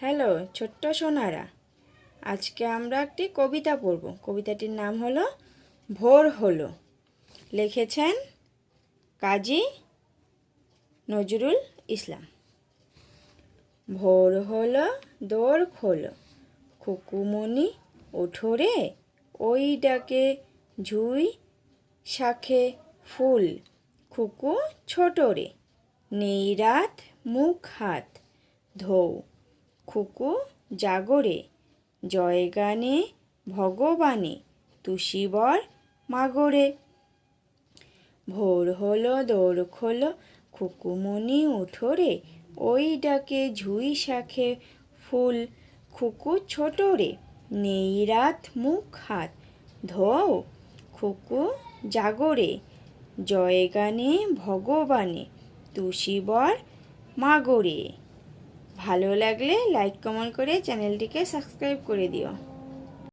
Hello, ছোট্ট সোনারা। আজকে আমরা একটি কবিতা পড়ব। কবিতাটির নাম হলো ভোর হলো। লিখেছেন কাজী নজরুল ইসলাম। ভোর হলো, দোর খোলো। খুকুমনি ওঠো রে, ওই ডাকে ঝুই শাখে ফুল। খুকু ছোট রে, নেই রাত মুখ হাত ধৌ। খুকু, জাগরে, জয়গানে, ভগবানে, তুষিবর, মাগরে। ভোর হলো দৌড় খোলো খুকুমনি উঠোরে, ওই ডাকে ঝুই শাখে ফুল, খুকু ছোট রে নেই রাত মুখ হাত ধৌ খুকু জাগরে, জয়গানে, ভগবানে, তুষিবর, মাগরে। ভালো লাগলে লাইক কমেন্ট করে চ্যানেলটিকে সাবস্ক্রাইব করে দিও।